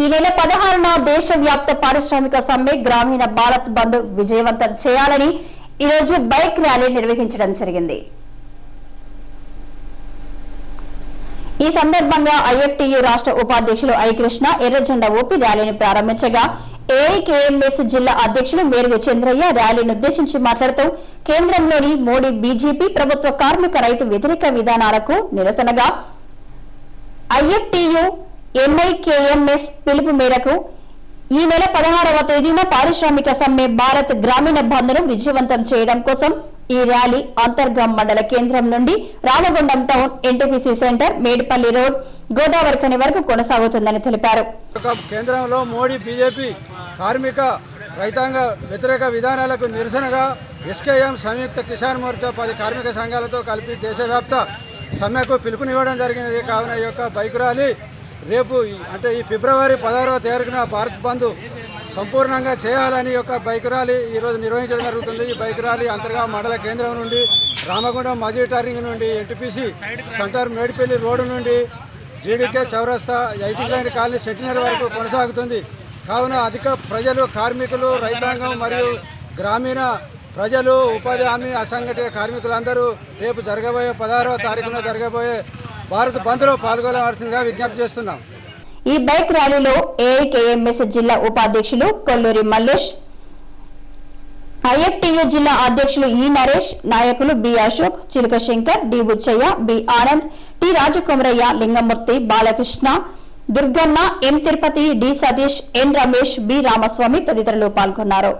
ఈ నెల పదహారున దేశవ్యాప్త పారిశ్రామిక సమ్మె గ్రామీణ భారత్ బంద్ విజయవంతం చేయాలని ఈ రోజు బైక్ ర్యాలీ నిర్వహించడం జరిగింది. ఈ సందర్భంగా ఐఎఫ్టియు రాష్ట్ర ఉపాధ్యక్షులు ఐ కృష్ణ ఎర్రజెండా ఊపి ర్యాలీని ప్రారంభించగా ఏఐకేఎంఎస్ జిల్లా అధ్యక్షులు మేరుగు చంద్రయ్య ర్యాలీని ఉద్దేశించి మాట్లాడుతూ కేంద్రంలోని మోడీ బీజేపీ ప్రభుత్వ కార్మిక రైతు వ్యతిరేక విధానాలకు నిరసనగా ఐఎఫ్టియు ఎంఐకేఎంఎస్ పిలుపు మేరకు ఈ నెల పదహారవ తేదీన పారిశ్రామిక సమ్మె భారత్ గ్రామీణ బంద్ను విజయవంతం చేయడం కోసం ఈ ర్యాలీ అంతర్గాం మండల కేంద్రం నుండి Ramagundam town NTPC centre Medipalli road Godavarikhani వరకు కొనసాగుతుందని తెలిపారు. కేంద్రంలో మోడీ బీజేపీ కార్మిక రైతాంగ వ్యతిరేక విధానాలకు నిరసనగా ఎస్కేఎం సంయుక్త కిసాన్ మోర్చా పది కార్మిక సంఘాలతో కలిపి దేశవ్యాప్త సమ్మెకు పిలుపునివ్వడం జరిగినది. కావున ఈ యొక్క బైక్ ర్యాలీ రేపు అంటే ఈ ఫిబ్రవరి పదహారవ తారీఖున భారత్ బంద్ సంపూర్ణంగా చేయాలని యొక్క బైక్ ర్యాలీ ఈరోజు నిర్వహించడం జరుగుతుంది. ఈ బైక్ ర్యాలీ అంతర్గా మండల కేంద్రం నుండి రామగుండం మజీ టర్నింగ్ నుండి ఎన్టీపీసీ సెంటర్ మేడిపల్లి రోడ్డు నుండి జీడీకే చౌరస్తా ఐటీ లైన్ కాలనీ సెంటినర్ వరకు కొనసాగుతుంది. కావున అధిక ప్రజలు కార్మికులు రైతాంగం మరియు గ్రామీణ ప్రజలు ఉపాధి హామీ అసంఘటిత కార్మికులందరూ రేపు జరగబోయే పదహారవ తారీఖున జరగబోయే భారత్ బంద్లో పాల్గొనవలసిందిగా విజ్ఞప్తి చేస్తున్నాం. ఈ బైక్ ర్యాలీలో ఏఐకేఎంఎస్ జిల్లా ఉపాధ్యక్షులు కొల్లూరి మల్లేష్ ఐఎఫ్టియు జిల్లా అధ్యక్షులు ఈ నరేష్ నాయకులు B Ashok Chiluka Shankar D Buchaiah B Anand T Rajakumaraiah Lingamurthy Balakrishna Durganna M Tirupati D Satish N Ramesh B Ramaswamy తదితరులు పాల్గొన్నారు.